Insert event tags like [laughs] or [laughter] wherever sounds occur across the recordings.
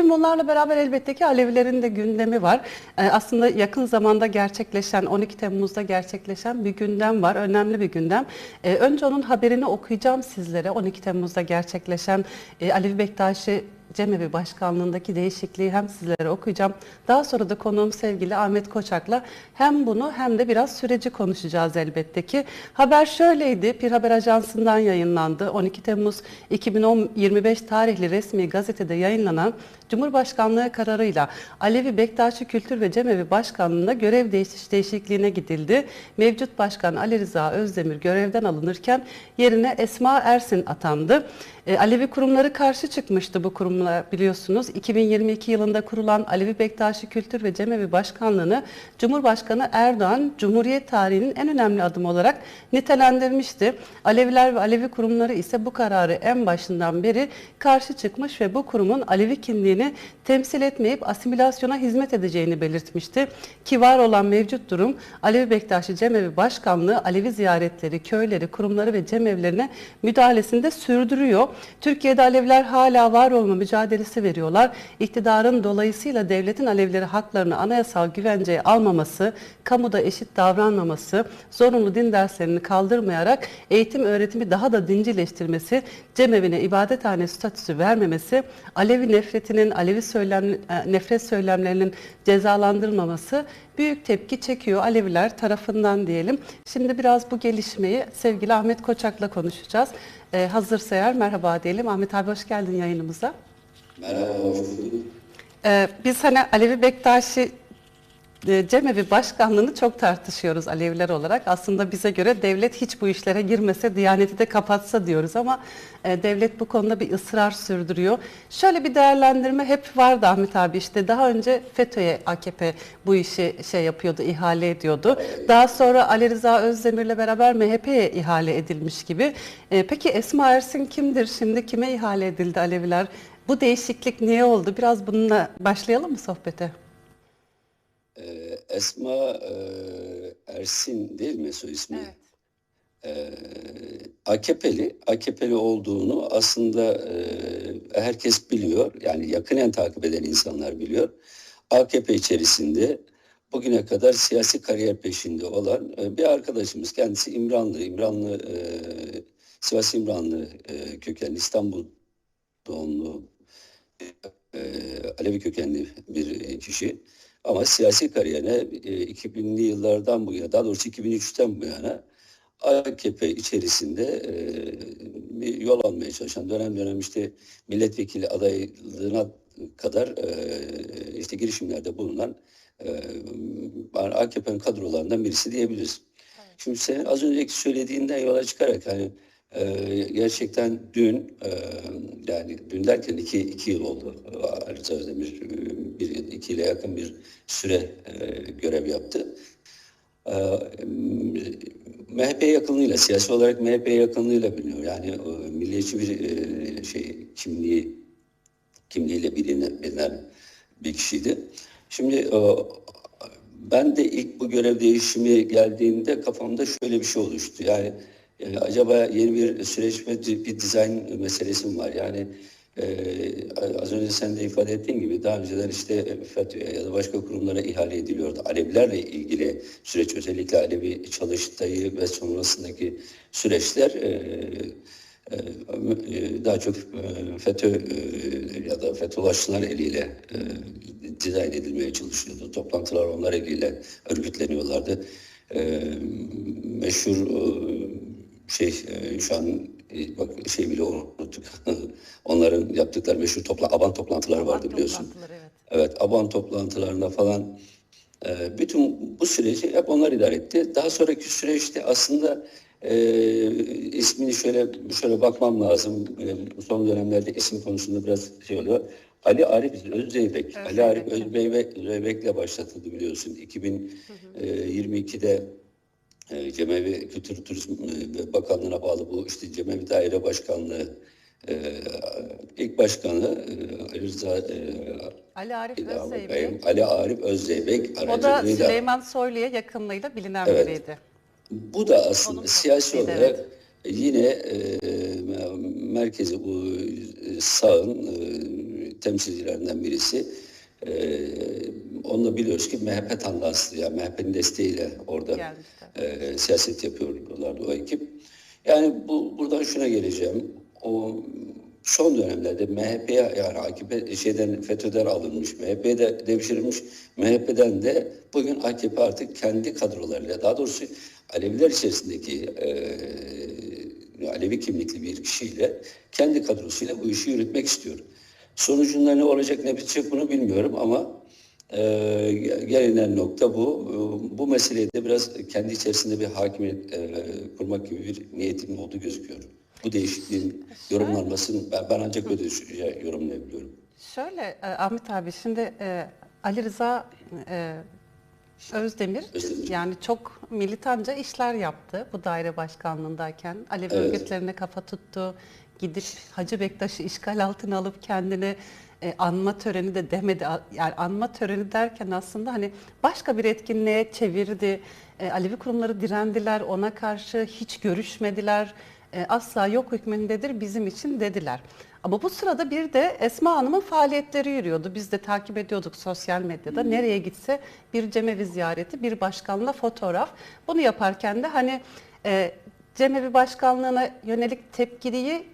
Tüm bunlarla beraber elbette ki Alevilerin de gündemi var. Ee, aslında yakın zamanda gerçekleşen, 12 Temmuz'da gerçekleşen bir gündem var. Önemli bir gündem. Ee, önce onun haberini okuyacağım sizlere. 12 Temmuz'da gerçekleşen e, Alevi Bektaşi Cemevi Başkanlığındaki değişikliği hem sizlere okuyacağım. Daha sonra da konuğum sevgili Ahmet Koçak'la hem bunu hem de biraz süreci konuşacağız elbette ki. Haber şöyleydi, Pir Haber Ajansı'ndan yayınlandı. 12 Temmuz 2025 tarihli resmi gazetede yayınlanan Cumhurbaşkanlığı kararıyla Alevi Bektaşi Kültür ve Cemevi Başkanlığı'na görev değiş değişikliğine gidildi. Mevcut Başkan Ali Rıza Özdemir görevden alınırken yerine Esma Ersin atandı. E, Alevi kurumları karşı çıkmıştı bu kurumlar biliyorsunuz. 2022 yılında kurulan Alevi Bektaşi Kültür ve Cemevi Başkanlığı'nı Cumhurbaşkanı Erdoğan Cumhuriyet tarihinin en önemli adımı olarak nitelendirmişti. Aleviler ve Alevi kurumları ise bu kararı en başından beri karşı çıkmış ve bu kurumun Alevi kimliğini temsil etmeyip asimilasyona hizmet edeceğini belirtmişti. Ki var olan mevcut durum Alevi Bektaşi Cemevi Başkanlığı Alevi ziyaretleri, köyleri, kurumları ve cemevlerine müdahalesinde sürdürüyor. Türkiye'de Aleviler hala var olma mücadelesi veriyorlar. İktidarın dolayısıyla devletin Alevileri haklarını anayasal güvenceye almaması, kamuda eşit davranmaması, zorunlu din derslerini kaldırmayarak eğitim öğretimi daha da dincileştirmesi, cemevine ibadethane statüsü vermemesi, Alevi nefretinin, Alevi söylem, nefret söylemlerinin cezalandırılmaması büyük tepki çekiyor Aleviler tarafından diyelim. Şimdi biraz bu gelişmeyi sevgili Ahmet Koçak'la konuşacağız. Ee, hazırsa eğer merhaba diyelim. Ahmet abi hoş geldin yayınımıza. Merhaba, hoş bulduk. Ee, biz hani Alevi Bektaşi e, Cemevi Başkanlığı'nı çok tartışıyoruz Aleviler olarak. Aslında bize göre devlet hiç bu işlere girmese, Diyaneti de kapatsa diyoruz ama e, devlet bu konuda bir ısrar sürdürüyor. Şöyle bir değerlendirme hep vardı Ahmet abi işte daha önce FETÖ'ye AKP bu işi şey yapıyordu, ihale ediyordu. Daha sonra Ali Rıza Özdemir'le beraber MHP'ye ihale edilmiş gibi. E, Peki Esma Ersin kimdir? Şimdi kime ihale edildi Aleviler? Bu değişiklik niye oldu? Biraz bununla başlayalım mı sohbete? Ee, Esma e, Ersin değil mi soy ismi? Evet. Ee, AKP'li, AKP'li olduğunu aslında e, herkes biliyor. Yani yakinen takip eden insanlar biliyor. AKP içerisinde bugüne kadar siyasi kariyer peşinde olan e, bir arkadaşımız. Kendisi İmranlı, İmranlı, e, Sivas İmranlı e, kökenli, İstanbul doğumlu e, Alevi kökenli bir kişi. Ama siyasi kariyerine e, 2000'li yıllardan bu yana, daha doğrusu 2003'ten bu yana AKP içerisinde e, bir yol almaya çalışan dönem dönem işte milletvekili adaylığına kadar e, işte girişimlerde bulunan e, AKP'nin kadrolarından birisi diyebiliriz. Şimdi senin az önceki söylediğinden yola çıkarak hani ee, gerçekten dün e, yani dün derken iki, iki yıl oldu Ali Rıza Özdemir bir iki ile yakın bir süre e, görev yaptı. E, MHP yakınlığıyla siyasi olarak MHP yakınlığıyla biliniyor. Yani e, milliyetçi bir e, şey kimliği kimliğiyle bilinen, bilinen bir kişiydi. Şimdi e, ben de ilk bu görev değişimi geldiğinde kafamda şöyle bir şey oluştu. Yani e, acaba yeni bir süreç ve bir dizayn meselesi mi var? Yani e, az önce sen de ifade ettiğin gibi daha önceden işte FETÖ'ye ya da başka kurumlara ihale ediliyordu. Alevlerle ilgili süreç özellikle Alevi çalıştayı ve sonrasındaki süreçler e, e, e daha çok e, FETÖ e, ya da FETÖ'laştılar eliyle e, dizayn edilmeye çalışıyordu. Toplantılar onlar eliyle örgütleniyorlardı. E, meşhur e, şey e, şu an e, bak şey bile unuttuk. [laughs] Onların yaptıkları meşhur topla aban toplantıları vardı Aban biliyorsun. toplantıları, evet. Evet, aban toplantılarında falan e, bütün bu süreci hep onlar idare etti. Daha sonraki süreçte aslında e, ismini şöyle şöyle bakmam lazım. E, son dönemlerde isim konusunda biraz şey oluyor. Ali Arif. Özzeybek. Ali Arif Özzeybek, Özzeybek'le başlatıldı biliyorsun. 2022'de e, Cemevi Kültür Turizm e, Bakanlığı'na bağlı bu işte Cemevi Daire Başkanlığı e, ilk başkanı e, Ali Rıza e, Ali Arif Özzeybek. Ali Arif Özzeybek O da. Süleyman Soylu'ya yakınlığıyla bilinen Evet. biriydi. Bu da aslında Onun siyasi olarak yine e, merkezi bu sağın e, temsilcilerinden birisi. E, onu da biliyoruz ki MHP tandanslı yani MHP'nin desteğiyle orada Gelmişler. e, siyaset yapıyorlardı o ekip. Yani bu buradan şuna geleceğim. O son dönemlerde MHP'ye yani AKP şeyden FETÖ'den alınmış, MHP'de devşirilmiş, MHP'den de bugün AKP artık kendi kadrolarıyla daha doğrusu Aleviler içerisindeki e, Alevi kimlikli bir kişiyle kendi kadrosuyla bu işi yürütmek istiyor. Sonucunda ne olacak ne bitecek bunu bilmiyorum ama e, gelinen nokta bu. Bu meseleye de biraz kendi içerisinde bir hakimiyet e, kurmak gibi bir niyetim olduğu gözüküyor. Bu değişikliğin yorumlanmasını ben, ben ancak böyle yorumlayabiliyorum. Şöyle e, Ahmet abi şimdi e, Ali Rıza e, Özdemir, Özdemir. yani çok militanca işler yaptı bu daire başkanlığındayken. Alevi Evet. örgütlerine kafa tuttu. Gidip Hacı Bektaş'ı işgal altına alıp kendini e, anma töreni de demedi. Yani anma töreni derken aslında hani başka bir etkinliğe çevirdi. E, Alevi kurumları direndiler, ona karşı hiç görüşmediler. E, asla yok hükmündedir bizim için dediler. Ama bu sırada bir de Esma Hanım'ın faaliyetleri yürüyordu. Biz de takip ediyorduk sosyal medyada. Nereye gitse bir cemevi ziyareti, bir başkanla fotoğraf. Bunu yaparken de hani e, cemevi başkanlığına yönelik tepkiliyi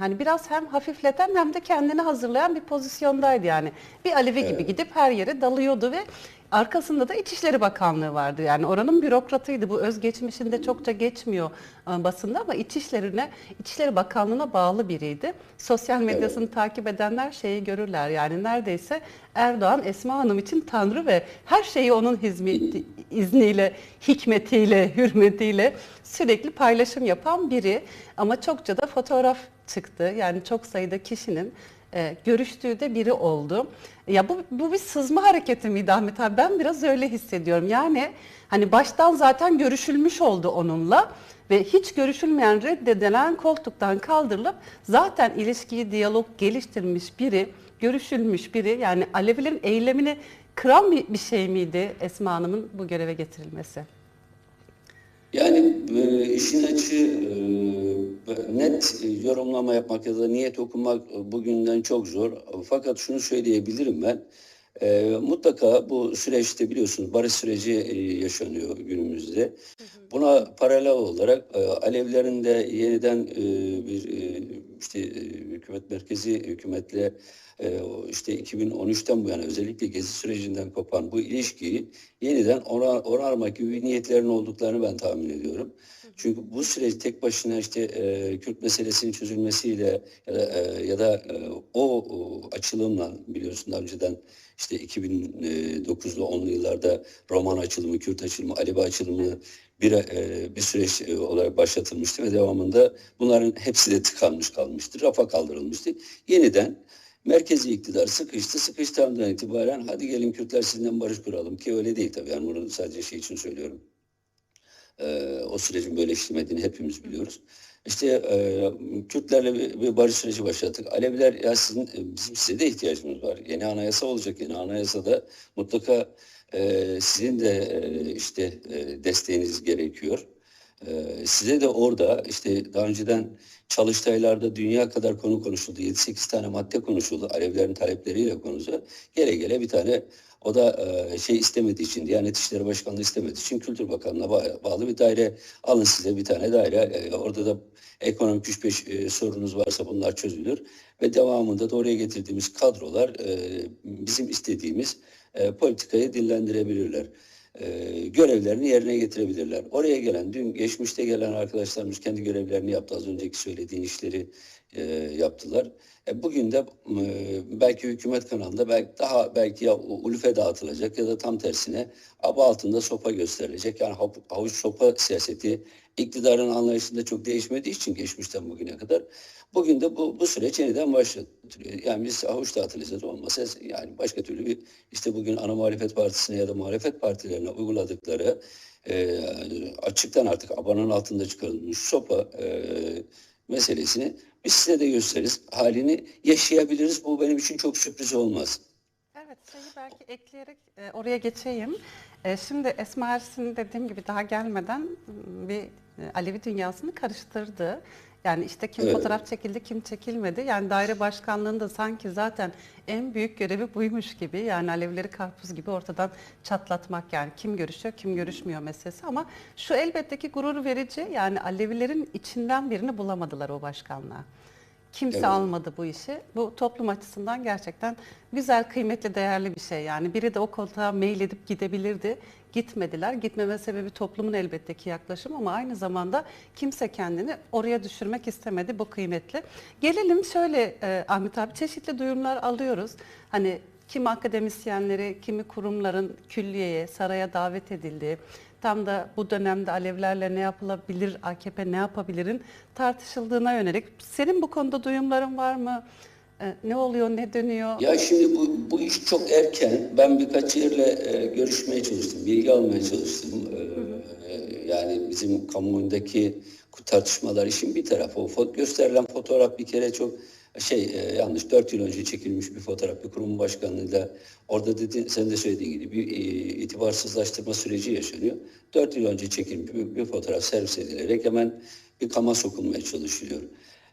hani biraz hem hafifleten hem de kendini hazırlayan bir pozisyondaydı yani. Bir Alevi gibi gidip her yere dalıyordu ve arkasında da İçişleri Bakanlığı vardı. Yani oranın bürokratıydı. Bu özgeçmişinde çokça geçmiyor e, basında ama İçişlerine, İçişleri Bakanlığı'na bağlı biriydi. Sosyal medyasını takip edenler şeyi görürler. Yani neredeyse Erdoğan Esma Hanım için tanrı ve her şeyi onun hizmeti, izniyle, hikmetiyle, hürmetiyle sürekli paylaşım yapan biri. Ama çokça da fotoğraf çıktı. Yani çok sayıda kişinin e, görüştüğü de biri oldu. Ya bu, bu bir sızma hareketi miydi Ahmet abi? Ben biraz öyle hissediyorum. Yani hani baştan zaten görüşülmüş oldu onunla ve hiç görüşülmeyen reddedilen koltuktan kaldırılıp zaten ilişkiyi diyalog geliştirmiş biri, görüşülmüş biri yani Alevilerin eylemini kıran bir, bir şey miydi Esma Hanım'ın bu göreve getirilmesi? Yani işin açı e, net e, yorumlama yapmak ya da niyet okumak e, bugünden çok zor. Fakat şunu söyleyebilirim ben. E, mutlaka bu süreçte biliyorsunuz barış süreci e, yaşanıyor günümüzde. Buna paralel olarak e, Alevlerin de yeniden e, bir e, işte hükümet merkezi hükümetle işte 2013'ten bu yana özellikle gezi sürecinden kopan bu ilişkiyi yeniden ona- onarmak gibi niyetlerin olduklarını ben tahmin ediyorum. Çünkü bu süreç tek başına işte e, Kürt meselesinin çözülmesiyle ya da, e, ya da e, o, o açılımla biliyorsun daha önceden işte 2009'lu 10'lu yıllarda Roman açılımı, Kürt açılımı, Alevi açılımı bir, e, bir süreç e, olarak başlatılmıştı ve devamında bunların hepsi de tıkanmış kalmıştır. Rafa kaldırılmıştı. Yeniden merkezi iktidar sıkıştı. Sıkıştığı andan itibaren hadi gelin Kürtler sizinle barış kuralım ki öyle değil tabii. Yani bunu sadece şey için söylüyorum. Ee, o sürecin böyle işlemediğini hepimiz biliyoruz. İşte e, Kürtlerle bir, bir barış süreci başlattık. Aleviler ya sizin, e, bizim size de ihtiyacımız var. Yeni anayasa olacak. Yeni anayasada mutlaka e, sizin de e, işte e, desteğiniz gerekiyor. E, size de orada işte daha önceden çalıştaylarda dünya kadar konu konuşuldu. 7-8 tane madde konuşuldu. Alevlerin talepleriyle konusu. Gele gele bir tane o da e, şey istemediği için, Diyanet İşleri Başkanlığı istemediği için Kültür Bakanlığı'na ba- bağlı bir daire alın size bir tane daire. E, orada da ekonomik 3-5 e, sorunuz varsa bunlar çözülür. Ve devamında da oraya getirdiğimiz kadrolar bizim istediğimiz e, politikayı dillendirebilirler. E, görevlerini yerine getirebilirler. Oraya gelen, dün geçmişte gelen arkadaşlarımız kendi görevlerini yaptı. Az önceki söylediğin işleri e, yaptılar. E, bugün de e, belki hükümet kanalında belki daha belki ya ulufe dağıtılacak ya da tam tersine aba altında sopa gösterilecek. Yani hav- havuç sopa siyaseti iktidarın anlayışında çok değişmediği için geçmişten bugüne kadar bugün de bu, bu süreç yeniden başlatılıyor. Yani biz havuç dağıtılacağız olmasa yani başka türlü bir işte bugün ana muhalefet partisine ya da muhalefet partilerine uyguladıkları e, açıktan artık abanın altında çıkarılmış sopa e, meselesini biz size de gösteririz. Halini yaşayabiliriz. Bu benim için çok sürpriz olmaz. Evet, şeyi belki ekleyerek e, oraya geçeyim. E, şimdi Esma Ersin dediğim gibi daha gelmeden bir e, Alevi dünyasını karıştırdı. Yani işte kim Evet. fotoğraf çekildi, kim çekilmedi. Yani daire başkanlığında sanki zaten en büyük görevi buymuş gibi. Yani alevleri karpuz gibi ortadan çatlatmak yani kim görüşüyor, kim görüşmüyor meselesi. Ama şu elbette ki gurur verici. Yani Alevilerin içinden birini bulamadılar o başkanlığa. Kimse Evet. almadı bu işi. Bu toplum açısından gerçekten güzel, kıymetli, değerli bir şey. Yani biri de o koltuğa mail edip gidebilirdi. Gitmediler. Gitmeme sebebi toplumun elbette ki yaklaşım ama aynı zamanda kimse kendini oraya düşürmek istemedi. Bu kıymetli. Gelelim şöyle e, Ahmet abi çeşitli duyumlar alıyoruz. Hani kimi akademisyenleri, kimi kurumların külliyeye, saraya davet edildiği, tam da bu dönemde Alevlerle ne yapılabilir, AKP ne yapabilirin tartışıldığına yönelik. Senin bu konuda duyumların var mı? Ee, Ne oluyor, ne dönüyor? Ya şimdi bu, bu iş çok erken. Ben birkaç yerle e, görüşmeye çalıştım, bilgi almaya çalıştım. E, yani bizim kamuoyundaki tartışmalar işin bir tarafı. O gösterilen fotoğraf bir kere çok şey e, yanlış. Dört yıl önce çekilmiş bir fotoğraf bir kurum başkanlığıyla orada dedi, sen de söylediğin gibi bir e, itibarsızlaştırma süreci yaşanıyor. Dört yıl önce çekilmiş bir, bir fotoğraf servis edilerek hemen bir kama sokulmaya çalışılıyor.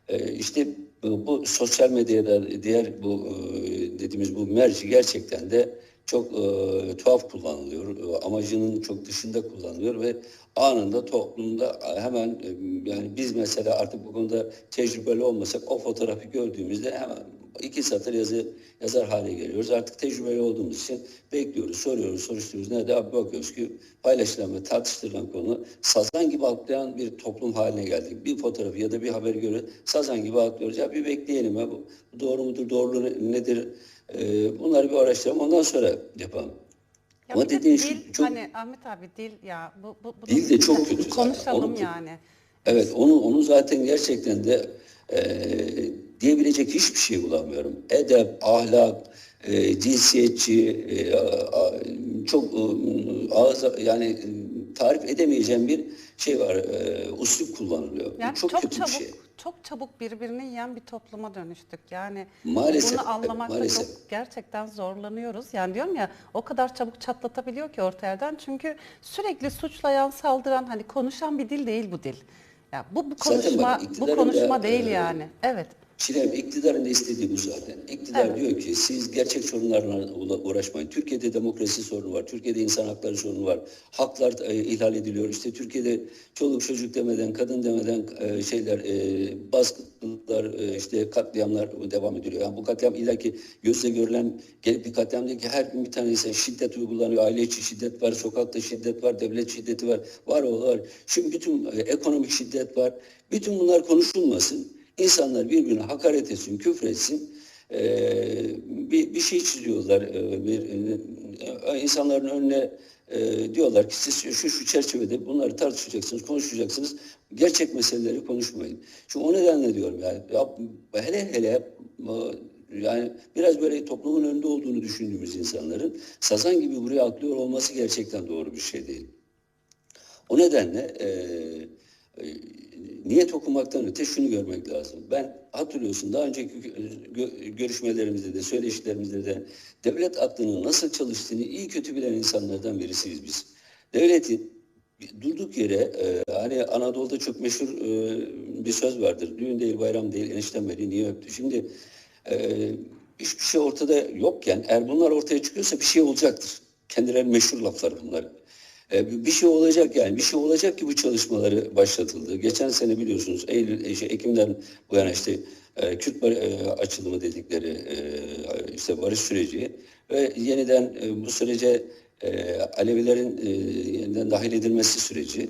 Ee, işte bu, bu sosyal medyada diğer bu e, dediğimiz bu merci gerçekten de çok e, tuhaf kullanılıyor. E, Amacının çok dışında kullanılıyor ve anında toplumda hemen e, yani biz mesela artık bu konuda tecrübeli olmasak o fotoğrafı gördüğümüzde hemen iki satır yazı yazar hale geliyoruz. Artık tecrübeli olduğumuz için bekliyoruz, soruyoruz, soruşturuyoruz. Nerede? Abi bakıyoruz ki paylaşılan ve tartıştırılan konu sazan gibi algılayan bir toplum haline geldik. Bir fotoğrafı ya da bir haberi görüyoruz, sazan gibi algılıyoruz. Ya bir bekleyelim ya bu, doğru mudur, doğruluğu ne- nedir? Ee, bunları bir araştıralım, ondan sonra yapalım. Ya Ama de dediğin dil, şu çok hani Ahmet abi dil ya bu, bu, bu Dil de çok [laughs] kötü. Konuşalım Onu- yani. Evet, onu onu zaten gerçekten de e, diyebilecek hiçbir şey bulamıyorum. Edep, ahlak, e, cinsiyetçi, e, a- çok e, ağız yani e, tarif edemeyeceğim bir şey var. E, üslup kullanılıyor. Bu Yani çok, çok, kötü çabuk bir şey. çok çabuk birbirini yiyen bir topluma dönüştük. Yani Maalesef, bunu anlamakta maalesef. çok gerçekten zorlanıyoruz. Yani diyorum ya o kadar çabuk çatlatabiliyor ki ortadan. Çünkü sürekli suçlayan, saldıran hani konuşan bir dil değil bu dil. Ya bu bu Zaten konuşma bak, bu konuşma değil e, yani. Evet. Çilem iktidarın da istediği bu zaten. İktidar Evet. diyor ki siz gerçek sorunlarla uğra- uğraşmayın. Türkiye'de demokrasi sorunu var. Türkiye'de insan hakları sorunu var. Haklar e, ihlal ediliyor. İşte Türkiye'de çoluk çocuk demeden, kadın demeden e, şeyler e, baskılar, e, işte katliamlar devam ediliyor. Yani bu katliam illaki gözle görülen gelip bir katliam değil ki her gün bir tane insan şiddet uygulanıyor. Aile içi şiddet var, sokakta şiddet var, devlet şiddeti var. Var o var. Şimdi bütün e, ekonomik şiddet var. Bütün bunlar konuşulmasın. İnsanlar birbirine hakaret etsin, küfretsin. Ee, bir, bir şey çiziyorlar. Ee, bir, e, insanların önüne e, diyorlar ki siz şu şu çerçevede bunları tartışacaksınız, konuşacaksınız. Gerçek meseleleri konuşmayın. Şu o nedenle diyorum yani ya, hele hele e, yani biraz böyle toplumun önünde olduğunu düşündüğümüz insanların sazan gibi buraya atlıyor olması gerçekten doğru bir şey değil. O nedenle e, e, niyet okumaktan öte şunu görmek lazım. Ben hatırlıyorsun daha önceki gö- görüşmelerimizde de söyleşilerimizde de devlet aklının nasıl çalıştığını iyi kötü bilen insanlardan birisiyiz biz. Devletin durduk yere e, hani Anadolu'da çok meşhur e, bir söz vardır. Düğün değil bayram değil enişten beni niye öptü? Şimdi e, hiçbir şey ortada yokken eğer bunlar ortaya çıkıyorsa bir şey olacaktır. Kendileri meşhur laflar bunlar. E, bir şey olacak yani bir şey olacak ki bu çalışmaları başlatıldı. Geçen sene biliyorsunuz Eylül, e, şey, Ekim'den bu yana işte e, Kürt açılımı dedikleri işte barış süreci ve yeniden bu sürece Alevilerin yeniden dahil edilmesi süreci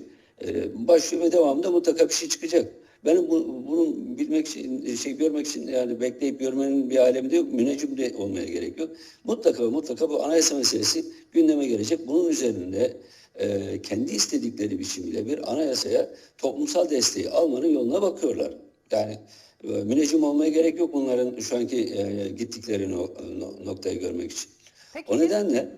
başlıyor ve devamında mutlaka bir şey çıkacak. Benim bu, bunun bilmek için, şey görmek için yani bekleyip görmenin bir alemi de yok, müneccim de olmaya gerek yok. Mutlaka mutlaka bu anayasa meselesi gündeme gelecek. Bunun üzerinde e, kendi istedikleri biçimiyle bir anayasaya toplumsal desteği almanın yoluna bakıyorlar. Yani e, müneccim olmaya gerek yok bunların şu anki e, gittikleri no, no- noktayı görmek için. Peki O nedenle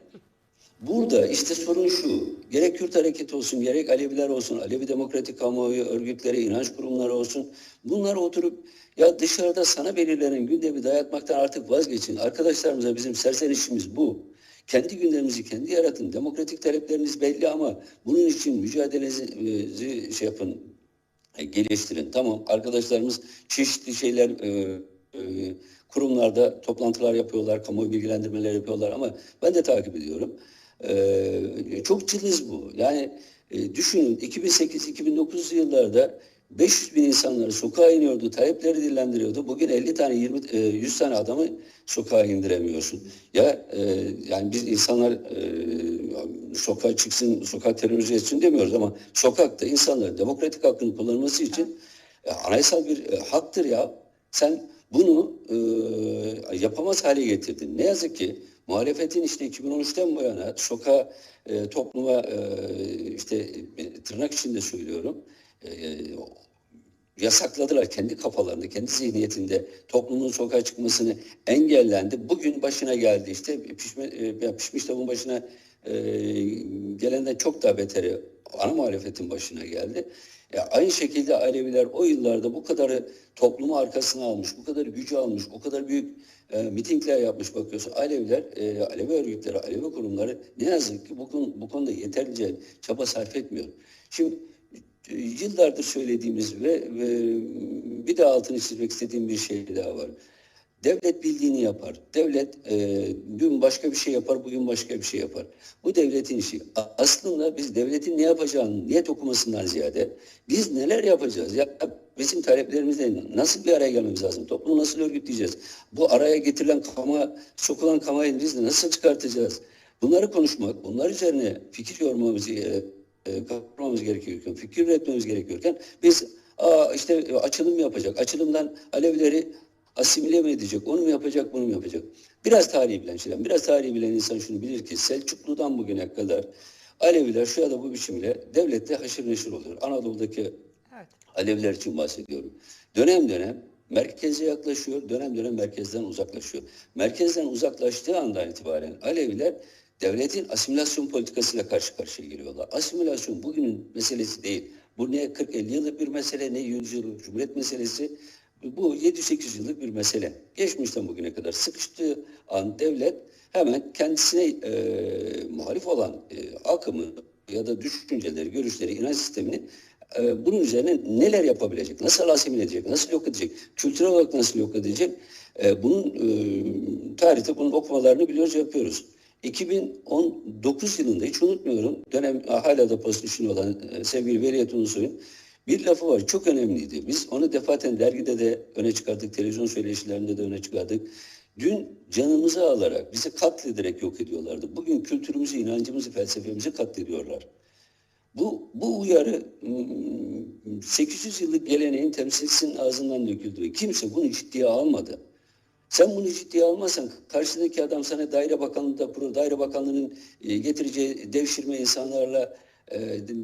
burada işte sorun şu. Gerek Kürt hareketi olsun, gerek Aleviler olsun, Alevi Demokratik Kamuoyu örgütleri, inanç kurumları olsun. Bunlar oturup ya dışarıda sana belirlenen gündemi dayatmaktan artık vazgeçin. Arkadaşlarımıza bizim serzenişimiz bu. Kendi gündemimizi kendi yaratın. Demokratik talepleriniz belli ama bunun için mücadelenizi şey yapın, E, geliştirin. Tamam arkadaşlarımız çeşitli şeyler e, e, kurumlarda toplantılar yapıyorlar, kamuoyu bilgilendirmeler yapıyorlar ama ben de takip ediyorum. E, çok cılız bu. Yani e, düşünün 2008-2009 yıllarda 500 bin insanları sokağa iniyordu, talepleri dillendiriyordu. Bugün 50 tane, 20, e, 100 tane adamı sokağa indiremiyorsun. Ya e, yani biz insanlar e, sokağa çıksın, sokak terörize etsin demiyoruz ama sokakta insanların demokratik hakkını kullanması için e, anayasal bir e, haktır ya. Sen bunu e, yapamaz hale getirdin. Ne yazık ki muhalefetin işte 2013'ten bu yana sokağa, e, topluma e, işte e, tırnak içinde söylüyorum e, yasakladılar kendi kafalarında, kendi zihniyetinde toplumun sokağa çıkmasını engellendi. Bugün başına geldi işte pişme, e, pişmiş tavuğun başına e, gelenden çok daha beteri ana muhalefetin başına geldi. Ya aynı şekilde Aleviler o yıllarda bu kadarı toplumu arkasına almış, bu kadar gücü almış, o kadar büyük e, mitingler yapmış bakıyorsun. Aleviler, e, Alevi örgütleri, Alevi kurumları ne yazık ki bu, konu, bu konuda yeterince çaba sarf etmiyor. Şimdi e, yıllardır söylediğimiz ve, ve bir daha altını çizmek istediğim bir şey daha var. Devlet bildiğini yapar. Devlet e, dün başka bir şey yapar, bugün başka bir şey yapar. Bu devletin işi. Aslında biz devletin ne yapacağını niyet okumasından ziyade biz neler yapacağız? Ya bizim taleplerimizle nasıl bir araya gelmemiz lazım? Toplumu nasıl örgütleyeceğiz? Bu araya getirilen kama, sokulan kamayı biz nasıl çıkartacağız? Bunları konuşmak, bunlar üzerine fikir yormamız, e, e, kapatmamız gerekiyorken, fikir üretmemiz gerekiyorken biz aa, işte e, açılım yapacak. Açılımdan Alevileri asimile mi edecek, onu mu yapacak, bunu mu yapacak? Biraz tarihi bilen şeyden, biraz tarihi bilen insan şunu bilir ki Selçuklu'dan bugüne kadar Aleviler şu ya da bu biçimle devlette haşır neşir oluyor. Anadolu'daki Evet. Aleviler için bahsediyorum. Dönem dönem merkeze yaklaşıyor, dönem dönem merkezden uzaklaşıyor. Merkezden uzaklaştığı andan itibaren Aleviler devletin asimilasyon politikasıyla karşı karşıya geliyorlar. Asimilasyon bugünün meselesi değil. Bu ne 40-50 yıllık bir mesele, ne 100 yıllık cumhuriyet meselesi. Bu 700-800 yıllık bir mesele. Geçmişten bugüne kadar sıkıştığı an devlet hemen kendisine e, muhalif olan e, akımı ya da düşünceleri, görüşleri, inanç sistemini e, bunun üzerine neler yapabilecek, nasıl asimile edecek, nasıl yok edecek, kültürel olarak nasıl yok edecek, e, bunun e, tarihte bunun okumalarını biliyoruz, yapıyoruz. 2019 yılında hiç unutmuyorum, dönem hala da pozisyonu olan e, sevgili Veliyet Ulusoy'un bir lafı var, çok önemliydi. Biz onu defaten dergide de öne çıkardık, televizyon söyleşilerinde de öne çıkardık. Dün canımızı alarak, bizi katlederek yok ediyorlardı. Bugün kültürümüzü, inancımızı, felsefemizi katlediyorlar. Bu, bu uyarı mm, 800 yıllık geleneğin temsilcisinin ağzından döküldü kimse bunu ciddiye almadı. Sen bunu ciddiye almazsan karşıdaki adam sana daire bakanlığında kurur, daire bakanlığının e, getireceği devşirme insanlarla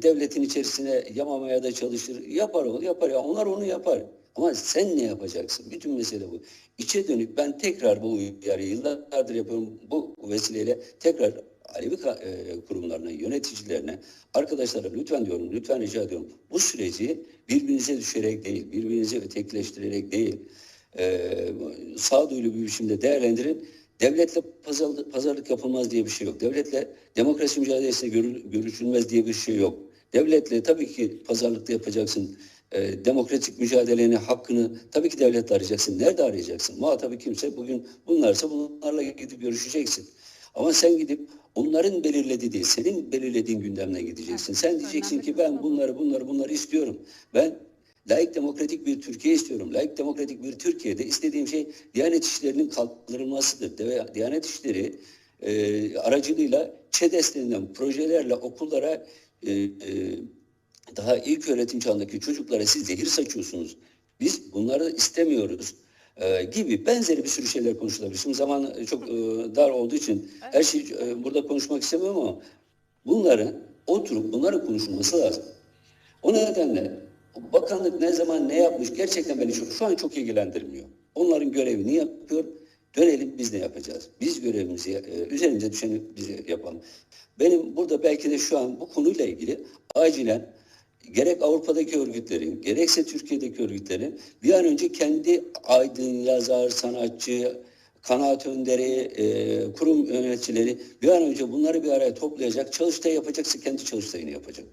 devletin içerisine yamamaya da çalışır. Yapar o, yapar ya. Onlar onu yapar. Ama sen ne yapacaksın? Bütün mesele bu. İçe dönük ben tekrar bu uyarıyı yıllardır yapıyorum. Bu vesileyle tekrar Alevi e, kurumlarına, yöneticilerine, arkadaşlara lütfen diyorum, lütfen rica ediyorum. Bu süreci birbirinize düşerek değil, birbirinize ötekileştirerek değil, e, sağduyulu bir biçimde değerlendirin. Devletle pazarlık, pazarlık yapılmaz diye bir şey yok. Devletle demokrasi mücadelesine görü- görüşülmez diye bir şey yok. Devletle tabii ki pazarlıkta yapacaksın. E, demokratik mücadeleni, hakkını tabii ki devletle arayacaksın. Nerede arayacaksın? Muhatabı kimse bugün bunlarsa bunlarla gidip görüşeceksin. Ama sen gidip onların belirlediği değil, senin belirlediğin gündemle gideceksin. Sen diyeceksin ki ben bunları bunları bunları istiyorum. Ben layık demokratik bir Türkiye istiyorum. Layık demokratik bir Türkiye'de istediğim şey Diyanet İşleri'nin kaldırılmasıdır. De- Diyanet İşleri e, aracılığıyla ÇEDES denilen projelerle okullara e, e, daha ilk öğretim çağındaki çocuklara siz zehir saçıyorsunuz. Biz bunları istemiyoruz e, gibi benzeri bir sürü şeyler konuşulabilir. Şimdi zaman e, çok e, dar olduğu için her şeyi e, burada konuşmak istemiyorum ama bunların oturup bunların konuşulması lazım. O nedenle bakanlık ne zaman ne yapmış gerçekten beni çok, şu an çok ilgilendirmiyor. Onların görevini yapıyor. Dönelim biz ne yapacağız? Biz görevimizi, e, üzerimize düşeni biz yapalım. Benim burada belki de şu an bu konuyla ilgili acilen gerek Avrupa'daki örgütlerin, gerekse Türkiye'deki örgütlerin bir an önce kendi aydın, yazar, sanatçı, kanaat önderi, e, kurum yöneticileri bir an önce bunları bir araya toplayacak, çalıştay yapacaksa kendi çalıştayını yapacak.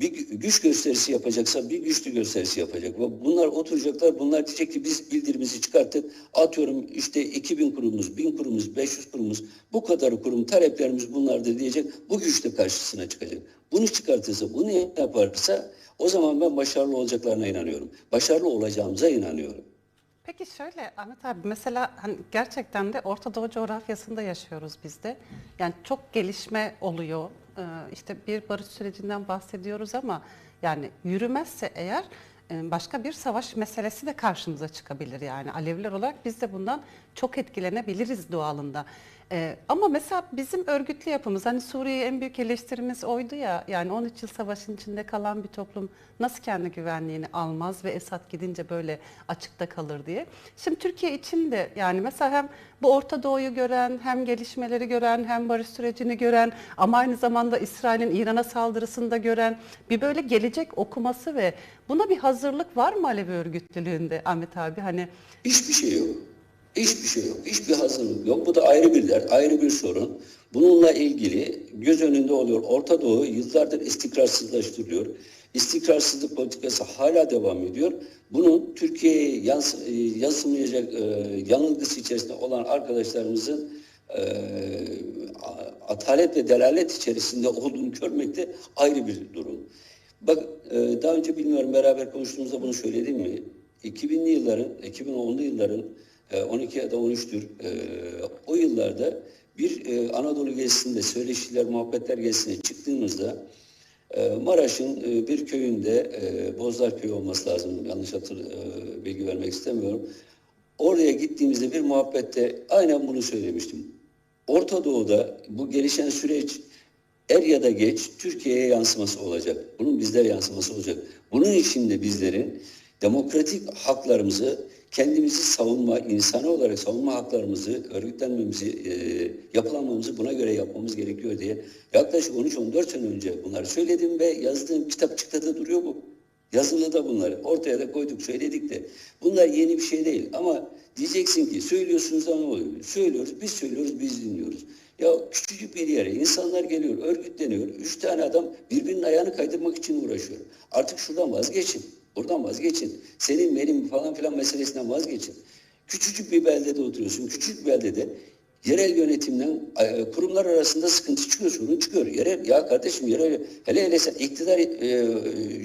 Bir gü- güç gösterisi yapacaksa bir güçlü gösterisi yapacak. Bunlar oturacaklar, bunlar diyecek ki biz bildirimizi çıkarttık. Atıyorum işte 2000 kurumumuz, 1000 kurumumuz, 500 kurumumuz, bu kadar kurum taleplerimiz bunlardır diyecek. Bu güç de karşısına çıkacak. Bunu çıkartırsa, bunu yaparsa o zaman ben başarılı olacaklarına inanıyorum. Başarılı olacağımıza inanıyorum. Peki şöyle Ahmet abi mesela hani gerçekten de Orta Doğu coğrafyasında yaşıyoruz biz de. Yani çok gelişme oluyor. Ee, işte bir barış sürecinden bahsediyoruz ama yani yürümezse eğer e, başka bir savaş meselesi de karşımıza çıkabilir yani. Aleviler olarak biz de bundan çok etkilenebiliriz doğalında. Ee, ama mesela bizim örgütlü yapımız hani Suriye'ye en büyük eleştirimiz oydu ya yani 13 yıl savaşın içinde kalan bir toplum nasıl kendi güvenliğini almaz ve Esad gidince böyle açıkta kalır diye. Şimdi Türkiye için de yani mesela hem bu Orta Doğu'yu gören hem gelişmeleri gören hem barış sürecini gören ama aynı zamanda İsrail'in İran'a saldırısını da gören bir böyle gelecek okuması ve buna bir hazırlık var mı Alevi örgütlülüğünde Ahmet abi hani Hiçbir şey yok. Hiçbir şey yok. Hiçbir hazırlık yok. Bu da ayrı bir dert, ayrı bir sorun. Bununla ilgili göz önünde oluyor. Orta Doğu yıllardır istikrarsızlaştırılıyor. İstikrarsızlık politikası hala devam ediyor. Bunun Türkiye'ye yans e, yansımayacak e, yanılgısı içerisinde olan arkadaşlarımızın e, atalet ve delalet içerisinde olduğunu görmek de ayrı bir durum. Bak e, daha önce bilmiyorum beraber konuştuğumuzda bunu söyledim mi? 2000'li yılların, 2010'lu yılların 12 ya da 13'tür. e, O yıllarda bir e, Anadolu gezisinde, söyleşiler, muhabbetler gezisine çıktığımızda e, Maraş'ın e, bir köyünde, Bozlar Köyü olması lazım, yanlış hatır, bilgi vermek istemiyorum. Oraya gittiğimizde bir muhabbette aynen bunu söylemiştim. Orta Doğu'da bu gelişen süreç er ya da geç Türkiye'ye yansıması olacak. Bunun bizlere yansıması olacak. Bunun için de bizlerin demokratik haklarımızı kendimizi savunma, insani olarak savunma haklarımızı, örgütlenmemizi, e, yapılanmamızı buna göre yapmamız gerekiyor diye yaklaşık 13-14 sene önce bunları söyledim ve yazdığım kitapçıkta da duruyor bu. Yazılı da bunları ortaya da koyduk, söyledik de. Bunlar yeni bir şey değil ama diyeceksin ki söylüyorsunuz da ne oluyor? Söylüyoruz, biz söylüyoruz, biz dinliyoruz. Ya küçücük bir yere insanlar geliyor, örgütleniyor. Üç tane adam birbirinin ayağını kaydırmak için uğraşıyor. Artık şuradan vazgeçin. Buradan vazgeçin. Senin benim falan filan meselesinden vazgeçin. Küçücük bir beldede oturuyorsun. Küçük bir beldede yerel yönetimden e, kurumlar arasında sıkıntı çıkıyor, sorun çıkıyor. Yerel, ya kardeşim yerel, hele hele sen iktidar e,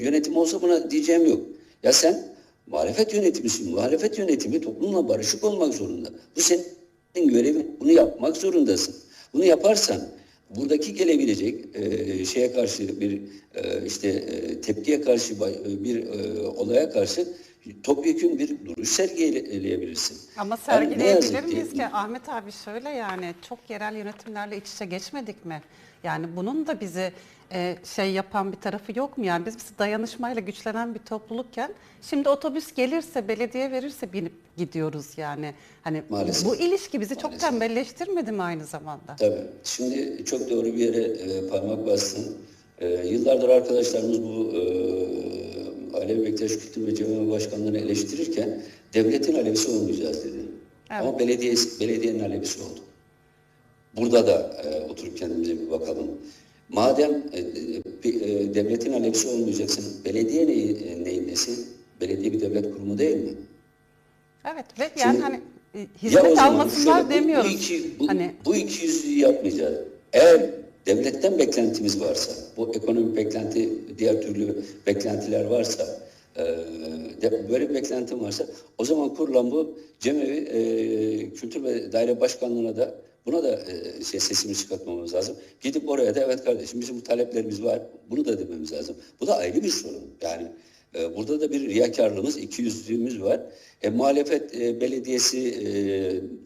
yönetimi olsa buna diyeceğim yok. Ya sen muhalefet yönetimisin. Muhalefet yönetimi toplumla barışık olmak zorunda. Bu senin görevin. Bunu yapmak zorundasın. Bunu yaparsan buradaki gelebilecek e, şeye karşı bir e, işte e, tepkiye karşı e, bir e, olaya karşı topyekun bir duruş sergileyebilirsin. Ama Yani sergileyebilir miyiz ki Ahmet abi şöyle yani çok yerel yönetimlerle iç içe geçmedik mi? Yani bunun da bizi e, şey yapan bir tarafı yok mu? Yani biz, biz dayanışmayla güçlenen bir toplulukken şimdi otobüs gelirse belediye verirse binip gidiyoruz yani. Hani Maalesef. bu ilişki bizi çok Maalesef. tembelleştirmedi mi aynı zamanda? Tabii. Şimdi çok doğru bir yere e, parmak bastın. E, yıllardır arkadaşlarımız bu e, Alevi Bektaş Kültür ve Cemil Başkanlığı'nı eleştirirken devletin Alevisi olmayacağız dedi. Ama belediye, belediyenin Alevisi oldu. Burada da e, oturup kendimize bir bakalım. Madem e, e, e, devletin Alevisi olmayacaksın, belediye neyi, e, neyin nesi? Belediye bir devlet kurumu değil mi? Evet ve yani Şimdi- hani e, hizmet almasınlar şöyle, demiyoruz. Bu, iki, bu, hani bu iki yüzlüğü yapmayacağız. Eğer devletten beklentimiz varsa, bu ekonomik beklenti, diğer türlü beklentiler varsa, e, de- böyle bir beklentim varsa, o zaman kurulan bu Cemevi e, Kültür ve Daire Başkanlığı'na da buna da e, şey, sesimizi çıkartmamız lazım. Gidip oraya da evet kardeşim bizim bu taleplerimiz var, bunu da dememiz lazım. Bu da ayrı bir sorun. Yani e, Burada da bir riyakarlığımız, ikiyüzlülüğümüz var. E, muhalefet e, belediyesi e,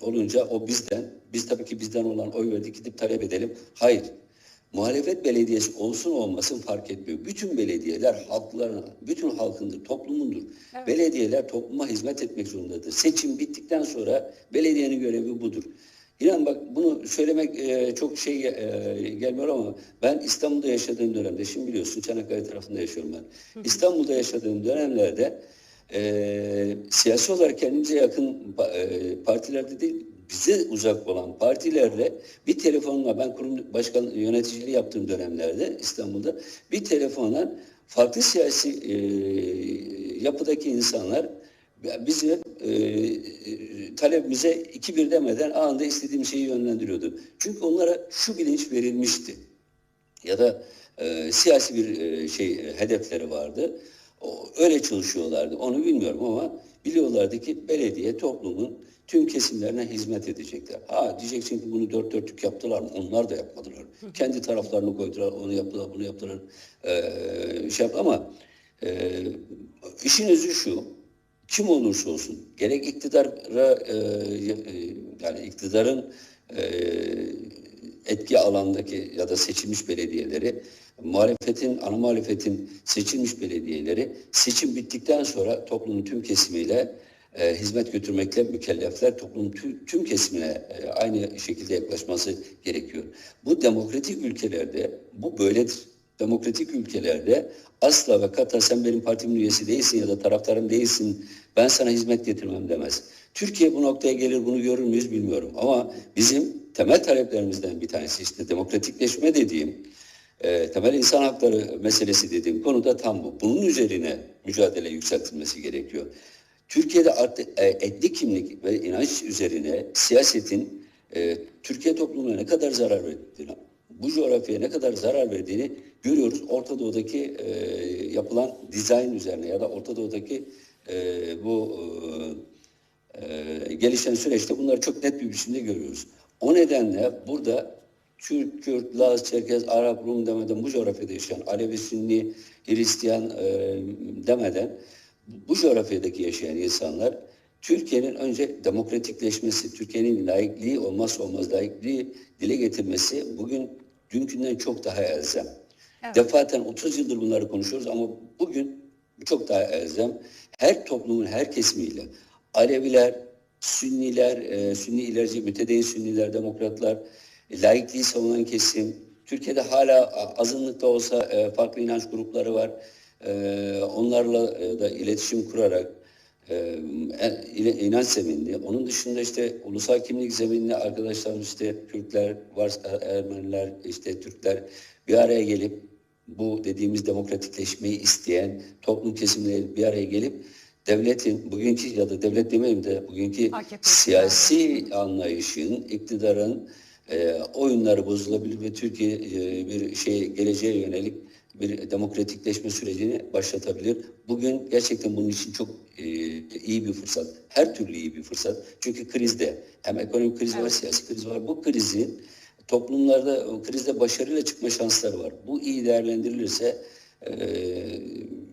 olunca o bizden, biz tabii ki bizden olan oy verdik gidip talep edelim. Hayır. Muhalefet belediyesi olsun olmasın fark etmiyor. Bütün belediyeler halklarına, bütün halkındır, toplumundur. Belediyeler topluma hizmet etmek zorundadır. Seçim bittikten sonra belediyenin görevi budur. İnan bak bunu söylemek e, çok şey e, gelmiyor ama ben İstanbul'da yaşadığım dönemde, şimdi biliyorsun Çanakkale tarafında yaşıyorum ben. İstanbul'da yaşadığım dönemlerde e, siyasi olarak kendimize yakın e, partilerde değil, bize uzak olan partilerle bir telefonla ben kurum başkan yöneticiliği yaptığım dönemlerde İstanbul'da bir telefonla farklı siyasi e, yapıdaki insanlar bizi e, talebimize iki bir demeden anında istediğim şeyi yönlendiriyordu. Çünkü onlara şu bilinç verilmişti ya da e, siyasi bir e, şey e, hedefleri vardı. O, öyle çalışıyorlardı. Onu bilmiyorum ama biliyorlardı ki belediye toplumun tüm kesimlerine hizmet edecekler. Ha diyeceksin ki bunu dört dörtlük yaptılar mı? Onlar da yapmadılar. Kendi taraflarını koydular, onu yaptılar, bunu yaptılar. Ee, şey yap ama e, işin özü şu. Kim olursa olsun gerek iktidara e, e, yani iktidarın e, etki alandaki ya da seçilmiş belediyeleri, muhalefetin, ana muhalefetin seçilmiş belediyeleri seçim bittikten sonra toplumun tüm kesimiyle e, hizmet götürmekle mükellefler toplumun tüm, tüm kesimine e, aynı şekilde yaklaşması gerekiyor. Bu demokratik ülkelerde bu böyledir. Demokratik ülkelerde asla ve kata sen benim partimin üyesi değilsin ya da taraftarım değilsin ben sana hizmet getirmem demez. Türkiye bu noktaya gelir bunu görür müyüz bilmiyorum ama bizim temel taleplerimizden bir tanesi işte demokratikleşme dediğim e, temel insan hakları meselesi dediğim konuda tam bu. Bunun üzerine mücadele yükseltilmesi gerekiyor. Türkiye'de e, etnik kimlik ve inanç üzerine siyasetin e, Türkiye toplumuna ne kadar zarar verdiğini, bu coğrafyaya ne kadar zarar verdiğini görüyoruz. Orta Doğu'daki e, yapılan dizayn üzerine ya da Orta Doğu'daki e, bu e, gelişen süreçte bunları çok net bir biçimde görüyoruz. O nedenle burada Türk, Kürt, Laz, Çerkez, Arap, Rum demeden bu coğrafyada yaşayan Alevi, Sünni, Hristiyan e, demeden bu coğrafyadaki yaşayan insanlar Türkiye'nin önce demokratikleşmesi, Türkiye'nin layıklığı olmazsa olmaz layıklığı dile getirmesi bugün dünkünden çok daha elzem. Evet. Defaten 30 yıldır bunları konuşuyoruz ama bugün çok daha elzem. Her toplumun her kesimiyle Aleviler, Sünniler, e, Sünni ilerici, mütedeyyin Sünniler, Demokratlar, e, laikliği savunan kesim. Türkiye'de hala azınlıkta olsa e, farklı inanç grupları var. E, onlarla e, da iletişim kurarak e, inanç zeminli. Onun dışında işte ulusal kimlik zeminli arkadaşlarımız işte Türkler, var Ermeniler, işte Türkler bir araya gelip bu dediğimiz demokratikleşmeyi isteyen toplum kesimleri bir araya gelip devletin bugünkü ya da devlet demeyeyim de bugünkü AKP siyasi anlayışın, iktidarın e, oyunları bozulabilir ve Türkiye e, bir şey geleceğe yönelik bir demokratikleşme sürecini başlatabilir. Bugün gerçekten bunun için çok e, iyi bir fırsat. Her türlü iyi bir fırsat. Çünkü krizde hem ekonomik kriz var, Evet. siyasi kriz var. Bu krizin toplumlarda o krizde başarıyla çıkma şansları var. Bu iyi değerlendirilirse e,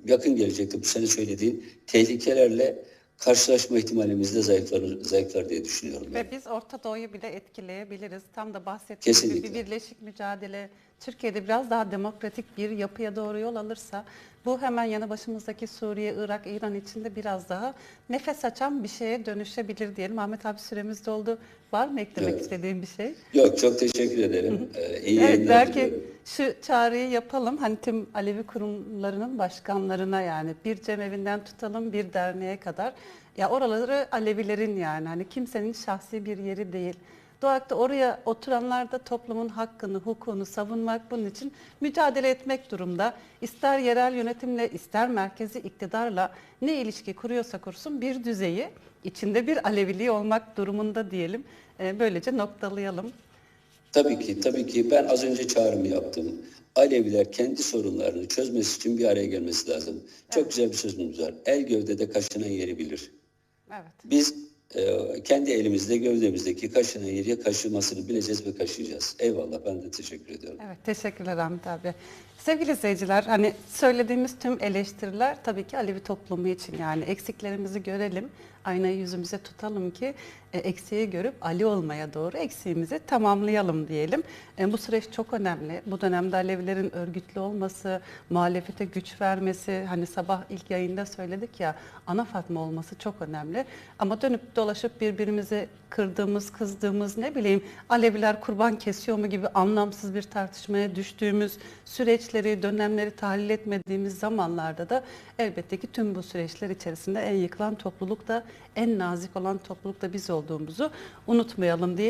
yakın gelecekte bu sene söylediğin tehlikelerle karşılaşma ihtimalimiz de zayıflar, zayıflar diye düşünüyorum. Ve biz Orta Doğu'yu bile etkileyebiliriz. Tam da bahsettiğim gibi bir Kesinlikle. birleşik mücadele Türkiye'de biraz daha demokratik bir yapıya doğru yol alırsa bu hemen yanı başımızdaki Suriye, Irak, İran içinde biraz daha nefes açan bir şeye dönüşebilir diyelim. Ahmet abi süremiz doldu. Var mı eklemek Evet. istediğin bir şey? Yok çok teşekkür ederim. Ee, iyi Evet belki diliyorum. şu çağrıyı yapalım. Hani tüm Alevi kurumlarının başkanlarına yani bir cemevinden tutalım bir derneğe kadar. Ya oraları Alevilerin yani hani kimsenin şahsi bir yeri değil. Doğakta oraya oturanlar da toplumun hakkını, hukukunu savunmak bunun için mücadele etmek durumda. İster yerel yönetimle, ister merkezi iktidarla ne ilişki kuruyorsa kursun bir düzeyi içinde bir Aleviliği olmak durumunda diyelim. Ee, Böylece noktalayalım. Tabii ki, tabii ki. Ben az önce çağrımı yaptım. Aleviler kendi sorunlarını çözmesi için bir araya gelmesi lazım. Çok güzel bir sözümüz var. El gövdede kaşınan yeri bilir. Evet. Biz kendi elimizde gövdemizdeki kaşınan yeri kaşımasını bileceğiz ve kaşıyacağız. Eyvallah ben de teşekkür ediyorum. Evet, teşekkürler Ahmet abi. Sevgili izleyiciler, hani söylediğimiz tüm eleştiriler tabii ki Alevi toplumu için yani eksiklerimizi görelim, aynayı yüzümüze tutalım ki e, eksiği görüp Ali olmaya doğru eksiğimizi tamamlayalım diyelim. E, bu süreç çok önemli. Bu dönemde Alevilerin örgütlü olması, muhalefete güç vermesi, hani sabah ilk yayında söyledik ya ana Fatma olması çok önemli. Ama dönüp dolaşıp birbirimizi kırdığımız, kızdığımız ne bileyim Aleviler kurban kesiyor mu gibi anlamsız bir tartışmaya düştüğümüz süreçleri, dönemleri tahlil etmediğimiz zamanlarda da elbette ki tüm bu süreçler içerisinde en yıkılan topluluk da en nazik olan topluluk da biz olduğumuzu unutmayalım diye